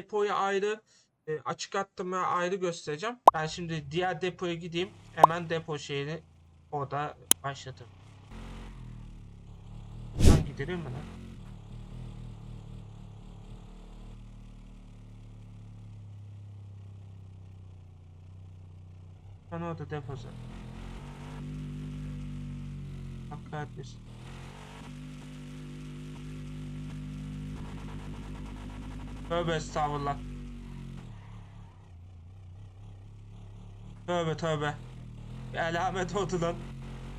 depoyu ayrı e, açık arttırma ayrı göstereceğim. Ben şimdi diğer depoya gideyim. Hemen depo şeyini orada başlatırım. Lan gidelim mi lan? Ben orada depo zaten. Allah Tövbe estağfurullah. Tövbe tövbe. Bir alamet oldu lan.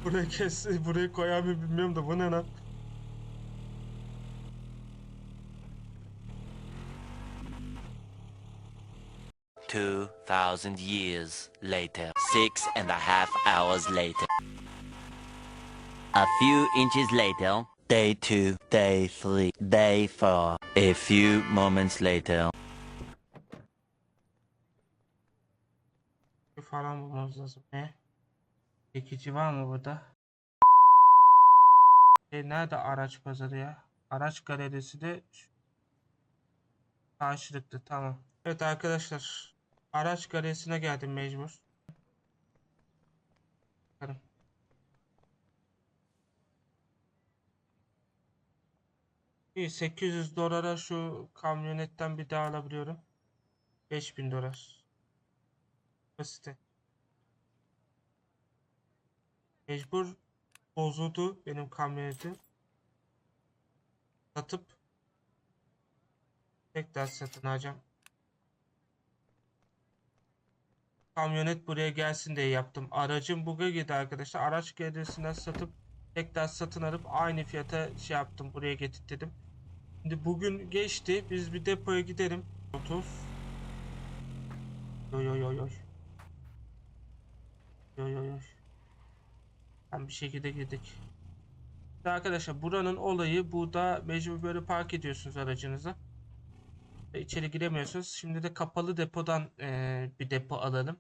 Burayı kes, burayı koyar mı bilmiyorum da bu ne lan? Two thousand years later. Six and a half hours later. A few inches later. Day two, day three, day four. A few moments later. Bir falan bulmamız lazım. Ne? Çekici var mı burada? E nerede araç pazarı ya? Araç galerisi de şu- karşılıklı tamam. Evet arkadaşlar. Araç galerisine geldim mecbur. Bakalım. İyi 800 dolara şu kamyonetten bir daha alabiliyorum. 5000 dolar. Basit. Mecbur bozuldu benim kamyonetim. Satıp tekrar satın alacağım. Kamyonet buraya gelsin diye yaptım. Aracım bug'a girdi arkadaşlar. Araç galerisinden satıp tekrar satın alıp aynı fiyata şey yaptım. Buraya getirttim. Şimdi bugün geçti. Biz bir depoya gidelim. 30 Yo yo yo yo. Yo yo yo. Tam bir şekilde girdik. Şimdi arkadaşlar buranın olayı burada mecbur böyle park ediyorsunuz aracınızı. İçeri giremiyorsunuz. Şimdi de kapalı depodan eee, bir depo alalım.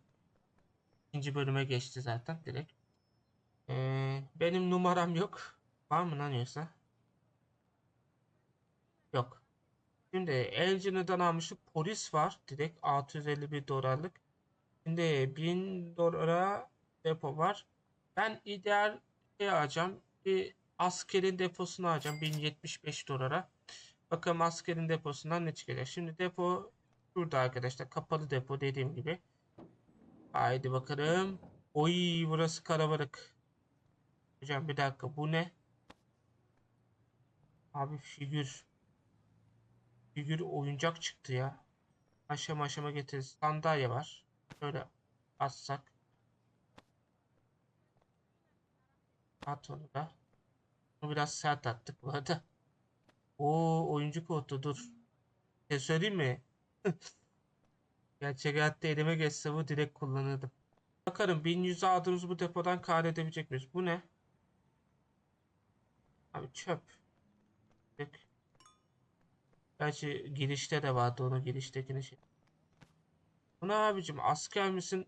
İkinci bölüme geçti zaten direkt. Eee, benim numaram yok. Var mı lan yoksa? Yok. Şimdi Elgin'den almıştık. Polis var. Direkt 651 dolarlık. Şimdi 1000 dolara depo var. Ben ideal şey alacağım. Bir askerin deposunu alacağım. 1075 dolara. Bakalım askerin deposundan ne çıkacak. Şimdi depo şurada arkadaşlar. Kapalı depo dediğim gibi. Haydi bakalım. Oy burası kalabalık. Hocam bir dakika bu ne? Abi figür. Figür oyuncak çıktı ya. Aşama aşama getir. Sandalye var. Şöyle atsak. At onu da. Bunu biraz sert attık bu arada. Oo oyuncu koltuğu dur. Ne söyleyeyim mi? Gerçek hayatta elime geçse bu direkt kullanırdım. Bakalım 1100 aldığımız bu depodan kar edebilecek miyiz? Bu ne? Abi çöp. Gerçi girişte de vardı onu giriştekini şey. Bu ne abicim asker misin?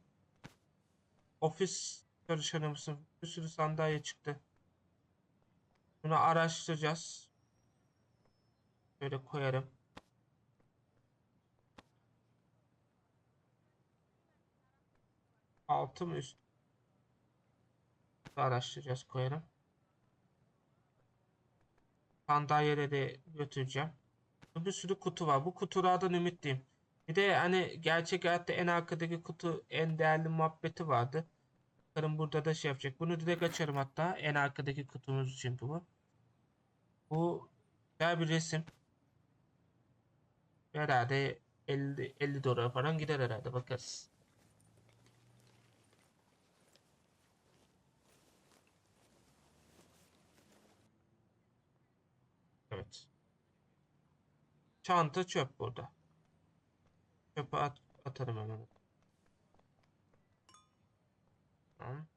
Ofis çalışanı mısın? Bir sürü sandalye çıktı. Bunu araştıracağız. Böyle koyarım. Altı mı üst? Araştıracağız koyarım. Sandalyeleri götüreceğim. Bir sürü kutu var. Bu kutulardan ümitliyim. Bir de hani gerçek hayatta en arkadaki kutu en değerli muhabbeti vardı. Bakalım burada da şey yapacak. Bunu direkt açarım hatta. En arkadaki kutumuz çünkü bu. Bu güzel bir resim. Herhalde 50, 50 dolar falan gider herhalde bakarız. Evet. Çanta çöp burada. Çöpe at, atarım hemen. Tamam.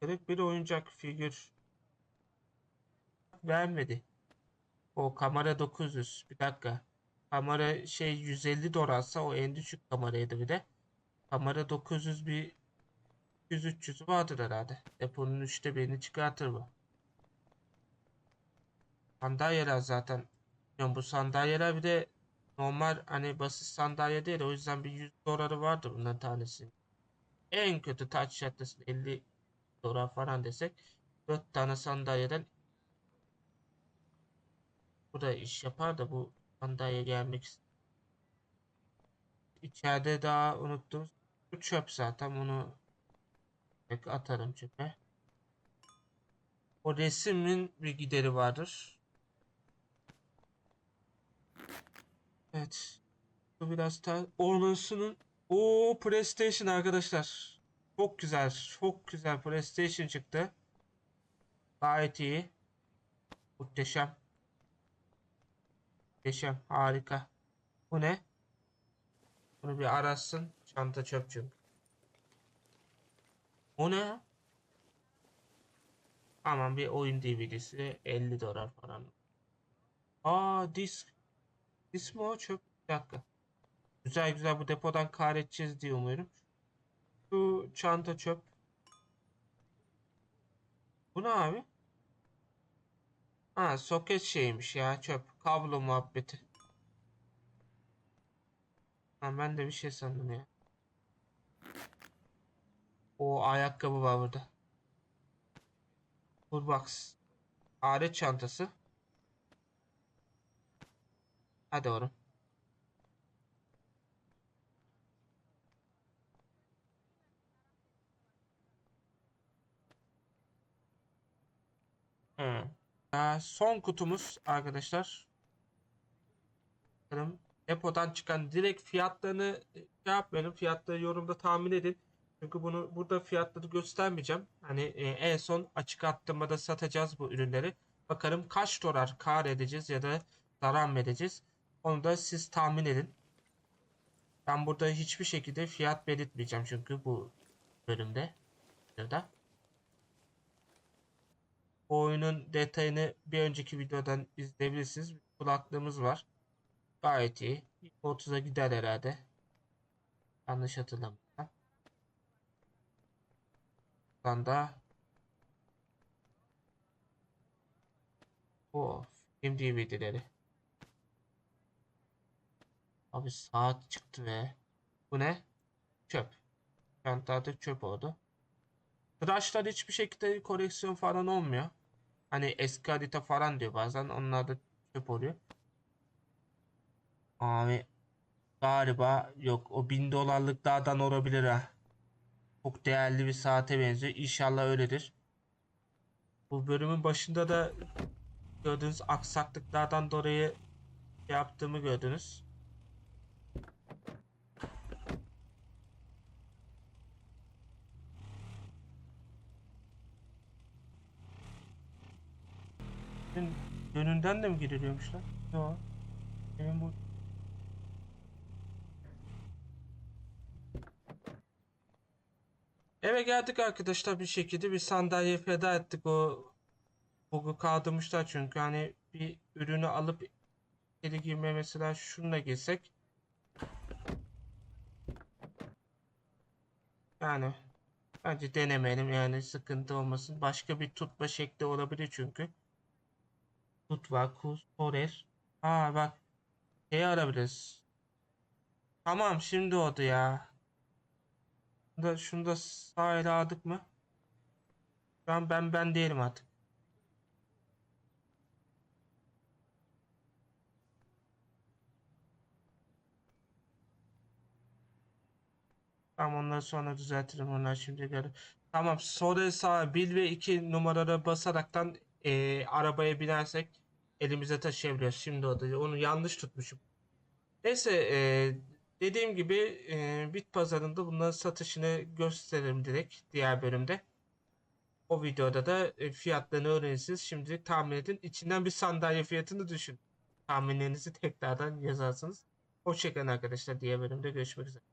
Kırık bir oyuncak figür vermedi. O kamera 900. Bir dakika. Kamera şey 150 dolarsa o en düşük kameraydı bir de. Kamera 900 bir 100-300 vardır herhalde. Deponun üçte birini çıkartır bu. Sandalyeler zaten. Yani bu sandalyeler bir de normal hani basit sandalye değil. O yüzden bir 100 doları vardı bunların tanesi. En kötü taç şartlısı 50 dolar falan desek 4 tane sandalyeden bu da iş yapar da bu sandalye gelmek ist- İçeride daha unuttum. Bu çöp zaten bunu direkt atarım çöpe. O resmin bir gideri vardır. Evet. Bu biraz daha Orlando'nun o PlayStation arkadaşlar. Çok güzel. Çok güzel PlayStation çıktı. Gayet iyi. Muhteşem. Muhteşem. Harika. Bu ne? Bunu bir arasın. Çanta çöp. O ne ya? Aman bir oyun DVD'si 50 dolar falan. Aa disk. Disk mi o çöp? Bir dakika. Güzel güzel bu depodan kar edeceğiz diye umuyorum. Şu çanta çöp. Bu ne abi? Ha soket şeymiş ya çöp. Kablo muhabbeti. Ha, ben de bir şey sandım ya. O ayakkabı var burada. Fullbox. Alet çantası. Hadi oğlum. Hmm. Son kutumuz arkadaşlar. Depodan çıkan direkt fiyatlarını şey yapmayalım. Fiyatları yorumda tahmin edin. Çünkü bunu burada fiyatları göstermeyeceğim. Hani e, en son açık arttırmada satacağız bu ürünleri. Bakalım kaç dolar kar edeceğiz ya da zarar mı edeceğiz. Onu da siz tahmin edin. Ben burada hiçbir şekilde fiyat belirtmeyeceğim çünkü bu bölümde. Videoda. Bu oyunun detayını bir önceki videodan izleyebilirsiniz. Kulaklığımız var. Gayet iyi. 30'a gider herhalde. Yanlış hatırlamıyorsam. Buradan da o film DVD'leri. Abi saat çıktı ve bu ne? Çöp. Çantada çöp oldu. Tıraşlar hiçbir şekilde koleksiyon falan olmuyor. Hani eski harita falan diyor bazen. Onlar da çöp oluyor. Abi galiba yok. O bin dolarlıklardan olabilir ha. Çok değerli bir saate benziyor. İnşallah öyledir. Bu bölümün başında da gördüğünüz aksaklıklardan dolayı şey yaptığımı gördünüz. Evin Önünden de mi giriliyormuş lan? Yok. Evin bu. Eve geldik arkadaşlar bir şekilde bir sandalye feda ettik o bug'u kaldırmışlar çünkü hani bir ürünü alıp geri girme mesela şununla girsek yani bence denemeyelim yani sıkıntı olmasın başka bir tutma şekli olabilir çünkü Tutva, Kuz, Torer. Aa bak. Şey arabiliriz. Tamam şimdi oldu ya. Da, şunu da sağ ele aldık mı? Şu an ben ben değilim artık. Tamam onları sonra düzeltirim onlar şimdi gel. Tamam sol el sağ 1 ve 2 numaralara basaraktan eee, arabaya binersek elimize taşıyabiliyoruz. Şimdi o da onu yanlış tutmuşum. Neyse eee, dediğim gibi eee, bit pazarında bunların satışını gösteririm direkt diğer bölümde. O videoda da e, fiyatlarını öğrenirsiniz. Şimdi tahmin edin. İçinden bir sandalye fiyatını düşün. Tahminlerinizi tekrardan yazarsınız. Hoşçakalın arkadaşlar. Diğer bölümde görüşmek üzere.